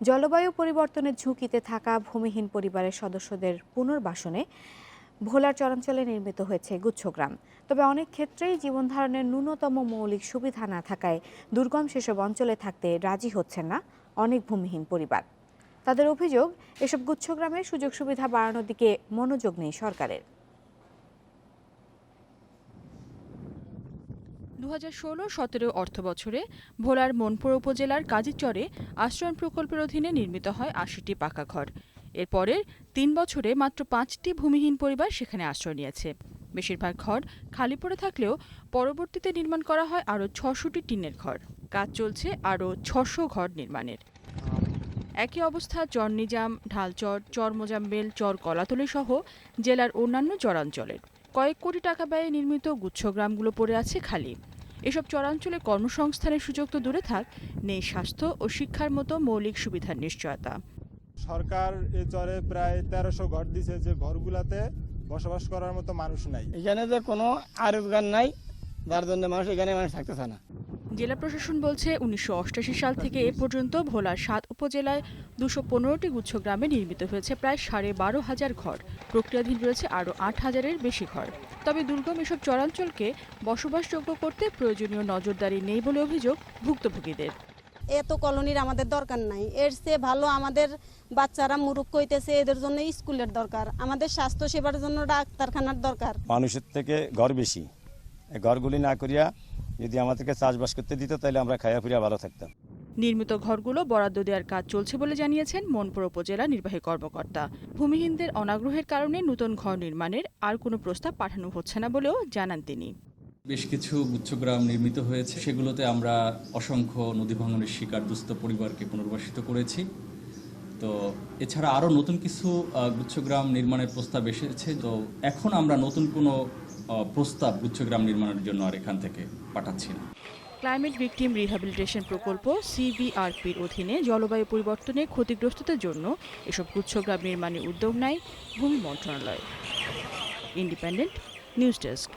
জলবায়ু পরিবর্তনের ঝুঁকিতে থাকা ভূমিহীন পরিবারের সদস্যদের পুনর্বাসনে ভোলার চরাঞ্চলে নির্মিত হয়েছে গুচ্ছগ্রাম তবে অনেক ক্ষেত্রেই জীবনধারণের ন্যূনতম মৌলিক সুবিধা না থাকায় দুর্গম সেসব অঞ্চলে থাকতে রাজি হচ্ছেন না অনেক ভূমিহীন পরিবার। তাদের অভিযোগ, এসব গুচ্ছগ্রামের সুযোগ সুবিধা বাড়ানোর দিকে মনোযোগ নেই সরকারের। দু হাজার ষোলো সতেরো অর্থ বছরে ভোলার মনপুর উপজেলার কাজীচরে আশ্রয়ণ প্রকল্পের অধীনে নির্মিত হয় আশিটি পাকা ঘর। এরপরের তিন বছরে মাত্র পাঁচটি ভূমিহীন পরিবার সেখানে আশ্রয় নিয়েছে। বেশিরভাগ ঘর খালি পড়ে থাকলেও পরবর্তীতে নির্মাণ করা হয় আরও ছশোটি টিনের ঘর। কাজ চলছে আরও ছশো ঘর নির্মাণের। একই অবস্থা চর নিজাম ঢালচর চর মোজাম্বেল চর কলাতলি সহ জেলার অন্যান্য চরাঞ্চলের। কয়েক কোটি টাকা ব্যয়ে নির্মিত গুচ্ছগ্রামগুলো পড়ে আছে খালি। এসব চরাঞ্চলে কর্মসংস্থানের সুযোগ তো দূরে থাক নেই স্বাস্থ্য ও শিক্ষার মতো মৌলিক সুবিধার নিশ্চয়তা। সরকার এ চরে প্রায় তেরোশো ঘর দিছে যে ঘরগুলাতে বসবাস করার মতো মানুষ নাই। এখানে যে কোনো আরোজগার নাই যার জন্য মানুষ এখানে মানুষ থাকতেছে না। জেলা প্রশাসন বলছে উনিশশো সাল থেকে এ পর্যন্ত ভোলার সাত উপজেলায় দুশো পনেরোটি গুচ্ছ গ্রামে নির্মিত হয়েছে প্রায় সাড়ে বারো হাজার ঘর। প্রক্রিয়াধীন রয়েছে আরও আট হাজারের বেশি ঘর। তবে দুর্গম এসব চরাঞ্চলকে বসবাসযোগ্য করতে প্রয়োজনীয় নজরদারি নেই বলে অভিযোগ ভুক্তভোগীদের। এত কলোনির আমাদের দরকার নাই। এর চেয়ে ভালো আমাদের বাচ্চারা মুরুক্ষ হইতেছে এদের জন্য স্কুলের দরকার। আমাদের স্বাস্থ্য সেবার জন্য ডাক্তারখানার দরকার। মানুষের থেকে ঘর বেশি। ঘরগুলি না করিয়া যদি আমাদেরকে চাষবাস করতে দিত তাহলে আমরা খাইয়া ফিরিয়া ভালো থাকতাম। নির্মিত ঘরগুলো বরাদ্দ দেওয়ার কাজ চলছে বলে জানিয়েছেন মনপুর উপজেলা নির্বাহী কর্মকর্তা। ভূমিহীনদের অনাগ্রহের কারণে নতুন ঘর নির্মাণের আর কোনো প্রস্তাব পাঠানো হচ্ছে না বলেও জানান তিনি। বেশ কিছু গুচ্ছগ্রাম নির্মিত হয়েছে। সেগুলোতে আমরা অসংখ্য নদী ভাঙনের শিকার দুস্থ পরিবারকে পুনর্বাসিত করেছি। তো এছাড়া আরও নতুন কিছু গুচ্ছগ্রাম নির্মাণের প্রস্তাব এসেছে। তো এখন আমরা নতুন কোনো প্রস্তাব গুচ্ছগ্রাম নির্মাণের জন্য আর এখান থেকে পাঠাচ্ছি না। ক্লাইমেট ভিকটিম রিহ্যাবিলিটেশন প্রকল্প সিবিআরপির অধীনে জলবায়ু পরিবর্তনে ক্ষতিগ্রস্তদের জন্য এসব গুচ্ছগ্রাম নির্মাণে উদ্যোগ নেয় ভূমি মন্ত্রণালয়। Independent news desk